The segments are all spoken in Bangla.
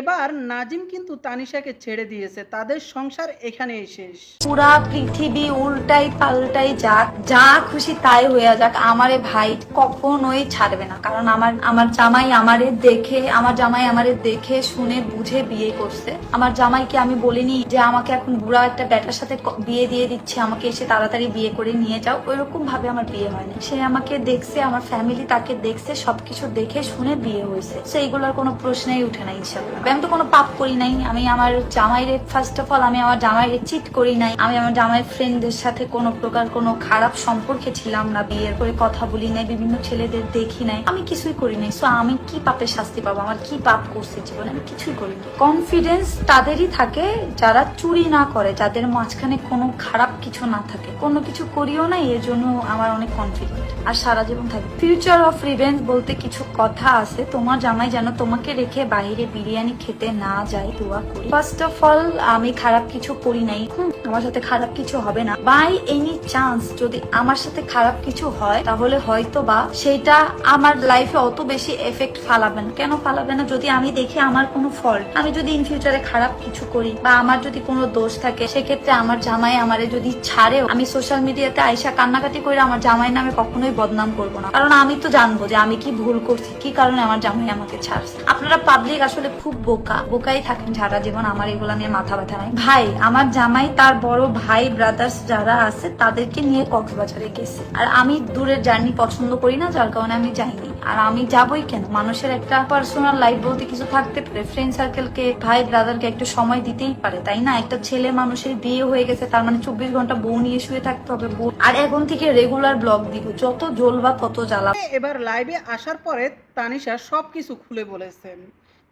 এবার নাজিম কিন্তু তানিশাকে ছেড়ে দিয়েছে, তাদের সংসার এখানেই শেষ। পুরা পৃথিবী উল্টাই পাল্টাই যাক যা খুশি তাই হয়ে যাক, আমারে ভাই কখনোই ছাড়বে না। কারণ আমার আমার জামাই আমারে দেখে, আমার জামাই আমারে দেখে, শুনে, বুঝে বিয়ে করছে। আমার জামাইকে আমি বলিনি যে আমাকে এখন বুড়া একটা ব্যাটার সাথে বিয়ে দিয়ে দিচ্ছে, আমাকে এসে তাড়াতাড়ি বিয়ে করে নিয়ে যাও। ওইরকম ভাবে আমার বিয়ে হয়নি। সে আমাকে দেখছে, আমার ফ্যামিলি তাকে দেখছে, সবকিছু দেখে, শুনে বিয়ে হয়েছে। সেইগুলোর কোনো প্রশ্নই উঠে না ইনশাল্লাহ আমি তো কোনো পাপ করি নাই। আমি আমার জামাইরে ফার্স্ট অফ অল আমি আমার জামাইরে চিট করি নাই। আমি আমার জামাই ফ্রেন্ডদের সাথে কোনো প্রকার কোনো খারাপ সম্পর্কে ছিলাম না। বিয়ের করে কথা বলি নাই, বিভিন্ন ছেলেদের দেখি নাই। আমি কিছুই করি নাই। সো আমি কি পাপের শাস্তি পাবো? আমার কি পাপ করছে জীবনে? আমি কিছুই করিনি। কনফিডেন্স তাদেরই থাকে যারা চুরি না করে, যাদের মাঝখানে কোনো খারাপ কিছু না থাকে। কোনো কিছু করিও না এর জন্য আমার অনেক কনফিডেন্ট আর সারা জীবন থাকবে ফিউচার অফ রিভেঞ্জ বলতে কিছু কথা আছে। তোমার জামাই যেন তোমাকে রেখে বাইরে বিরিয়ানি খেতে না যায়, দোয়া করি। ফার্স্ট অফ অল আমি খারাপ কিছু করি নাই। আমার সাথে খারাপ কিছু হবে না। বাই এনি চান্স যদি আমার সাথে খারাপ কিছু হয়, তাহলে হয়তো বা সেটা আমার লাইফে অত বেশি এফেক্ট ফালাবে না। কেন ফালাবে না? যদি আমি দেখি আমার কোনো ফল্ট আমি যদি ইন ফিউচারে খারাপ কিছু করি, বা আমার যদি কোনো দোষ থাকে, সেক্ষেত্রে আমার জামাই আমারে যদি ছাড়েও আমি সোশ্যাল মিডিয়াতে আইসা কান্নাকাটি করে আমার জামাই নামে কখনোই বদনাম করব না। কারণ আমি তো জানব যে আমি কি ভুল করছি, কি কারণে আমার জামাই আমাকে ছাড়ছে। আপনারা পাবলিক আসলে খুব বোকা, বোকাই থাকেন সারা জীবন আমার এগুলা নিয়ে মাথা ব্যথা নাই। ভাই, আমার জামাই তার বড় ভাই ব্রাদার্স যারা আছে তাদেরকে নিয়ে কক্সবাজারে গেছে। আর আমি দূরের জার্নি পছন্দ করি না, যার কারণে আমি যাইনি। আর আমি যাবই কেন? মানুষের একটা পার্সোনাল লাইফ বলতে কিছু থাকতে পারে। ফ্রেন্ড সার্কেলকে ভাই ব্রাদারকে একটু সময় দিতেই পারে, তাই না? একটা ছেলে মানুষের বিয়ে হয়ে গেছে, তার মানে চব্বিশ ঘণ্টা বউ নিয়ে শুয়ে থাকতে হবে, বউ। আর এখন থেকে রেগুলার ব্লগ দিব, যত জ্বলবা তত জ্বালা। এবার লাইভে আসার পরে তানিশা সব কিছু খুলে বলেছেন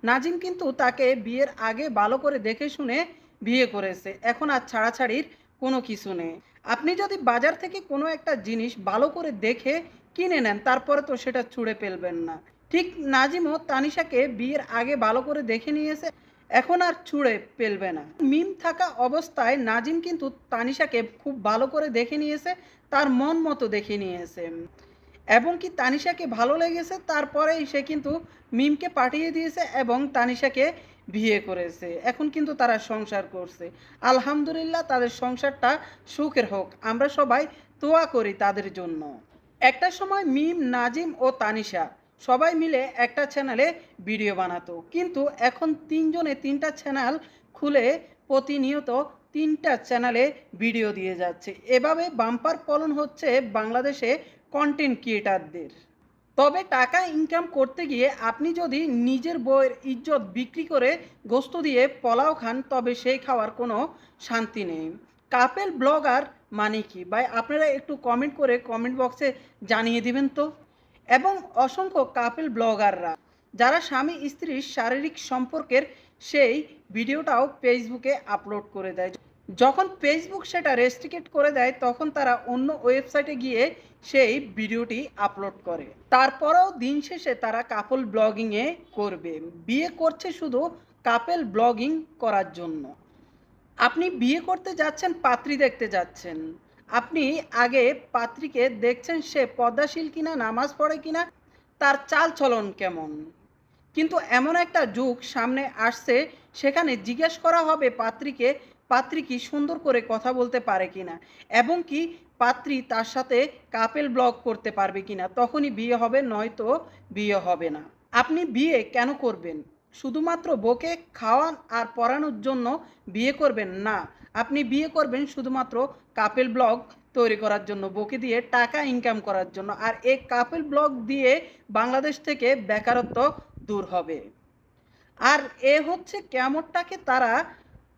নাজিম কিন্তু তাকে বিয়ের আগে ভালো করে দেখে শুনে বিয়ে করেছে। এখন আর ছাড়াছাড়ির কোনো কিছু নেই। আপনি যদি বাজার থেকে কোনো একটা জিনিস ভালো করে দেখে কিনে নেন, তারপরে তো সেটা ছুঁড়ে ফেলবেন না। ঠিক নাজিমও তানিশাকে বিয়ের আগে ভালো করে দেখে নিয়েছে, এখন আর ছুঁড়ে ফেলবে না। মিম থাকা অবস্থায় নাজিম কিন্তু তানিশাকে খুব ভালো করে দেখে নিয়েছে, তার মন মতো দেখে নিয়েছে। এবং কি তানিশাকে ভালো লেগেছে, তারপরেই সে কিন্তু মিমকে পাঠিয়ে দিয়েছে এবং তানিশাকে বিয়ে করেছে। এখন কিন্তু তারা সংসার করছে। আলহামদুলিল্লাহ, তাদের সংসারটা সুখের হোক। আমরা সবাই তোয়া করি তাদের জন্য। একটা সময় মিম, নাজিম ও তানিশা সবাই মিলে একটা চ্যানেলে ভিডিও বানাতো। কিন্তু এখন তিনজনে তিনটা চ্যানেল খুলে প্রতিনিয়ত তিনটা চ্যানেলে ভিডিও দিয়ে যাচ্ছে। এভাবে বাম্পার ফলন হচ্ছে বাংলাদেশে কন্টেন্ট ক্রিয়েটারদের তবে টাকা ইনকাম করতে গিয়ে আপনি যদি নিজের বইয়ের ইজ্জত বিক্রি করে গোস্ত দিয়ে পোলাও খান, তবে সেই খাওয়ার কোনো শান্তি নেই। কাপেল ব্লগার মানে কি? ভাই, আপনারা একটু কমেন্ট করে কমেন্ট বক্সে জানিয়ে দিবেন তো? এবং অসংখ্য কাপেল ব্লগাররা যারা স্বামী স্ত্রীর শারীরিক সম্পর্কের সেই ভিডিওটাও ফেসবুকে আপলোড করে দেয়। যখন ফেসবুক সেটা রেস্ট্রিকেট করে দেয়, তখন তারা অন্য ওয়েবসাইটে গিয়ে সেই ভিডিওটি আপলোড করে। তারপরেও দিন শেষে তারা কাপল ব্লগিংয়ে করবে। বিয়ে করছে শুধু কাপেল ব্লগিং করার জন্য। আপনি বিয়ে করতে যাচ্ছেন, পাত্রী দেখতে যাচ্ছেন। আপনি আগে পাত্রীকে দেখছেন সে পদ্মাশীল কিনা, নামাজ পড়ে কিনা, তার চাল চলন কেমন? কিন্তু এমন একটা যুগ সামনে আসছে, সেখানে জিজ্ঞেস করা হবে পাত্রীকে, পাত্রী কি সুন্দর করে কথা বলতে পারে কিনা? এবং কি পাত্রী তার সাথে কাপেল ব্লগ করতে পারবে কিনা? তখনই বিয়ে হবে, নয়তো বিয়ে হবে না। আপনি বিয়ে কেন করবেন? শুধুমাত্র বকে খাওয়ান আর পড়ানোর জন্য বিয়ে করবেন না। আপনি বিয়ে করবেন শুধুমাত্র কাপেল ব্লগ তৈরি করার জন্য বকে দিয়ে টাকা ইনকাম করার জন্য। আর এই কাপেল ব্লগ দিয়ে বাংলাদেশ থেকে বেকারত্ব দূর হবে। আর এ হচ্ছে কেমনটাকে তারা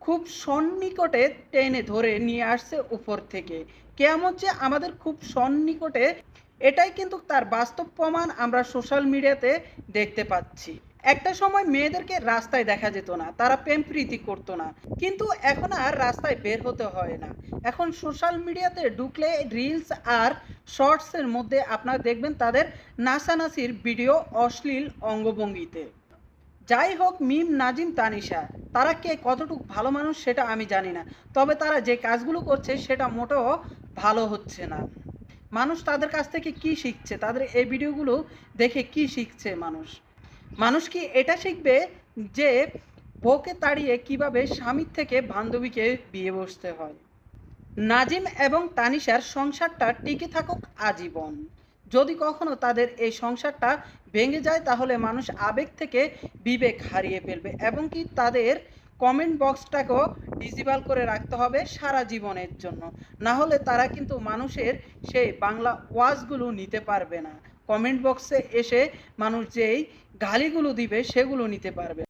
খুব সন্নিকটে টেনে ধরে নিয়ে আসছে উপর থেকে। কেমন যে আমাদের খুব সন্নিকটে, এটাই কিন্তু তার বাস্তব প্রমাণ আমরা সোশ্যাল মিডিয়াতে দেখতে পাচ্ছি। একটা সময় মেয়েদেরকে রাস্তায় দেখা যেত না, তারা প্রেম প্রীতি করতো না। কিন্তু এখন আর রাস্তায় বের হতে হয় না। এখন সোশ্যাল মিডিয়াতে ঢুকলে রিলস আর শর্টসের মধ্যে আপনারা দেখবেন তাদের নাচানাচির ভিডিও অশ্লীল অঙ্গভঙ্গিতে। যাই হোক, মিম নাজিম, তানিশা, তারা কে কতটুকু ভালো মানুষ সেটা আমি জানি না। তবে তারা যে কাজগুলো করছে সেটা মোটেও ভালো হচ্ছে না। মানুষ তাদের কাছ থেকে কি শিখছে? তাদের এই ভিডিওগুলো দেখে কি শিখছে মানুষ? মানুষ কি এটা শিখবে যে বউকে তাড়িয়ে কীভাবে স্বামীর থেকে বান্ধবীকে বিয়ে বসতে হয়? নাজিম এবং তানিশার সংসারটা টিকে থাকুক আজীবন। যদি কখনো তাদের এই সংসারটা ভেঙে যায়, তাহলে মানুষ আবেগ থেকে বিবেক হারিয়ে ফেলবে এবং কি তাদের কমেন্ট বক্সটাকেও ডিজিবাল করে রাখতে হবে সারা জীবনের জন্য। না হলে তারা কিন্তু মানুষের সেই বাংলা ওয়াজগুলো নিতে পারবে না। কমেন্ট বক্সে এসে মানুষ যেই গালিগুলো দিবে সেগুলো নিতে পারবে।